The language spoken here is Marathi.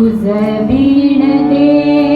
तुझ बीणते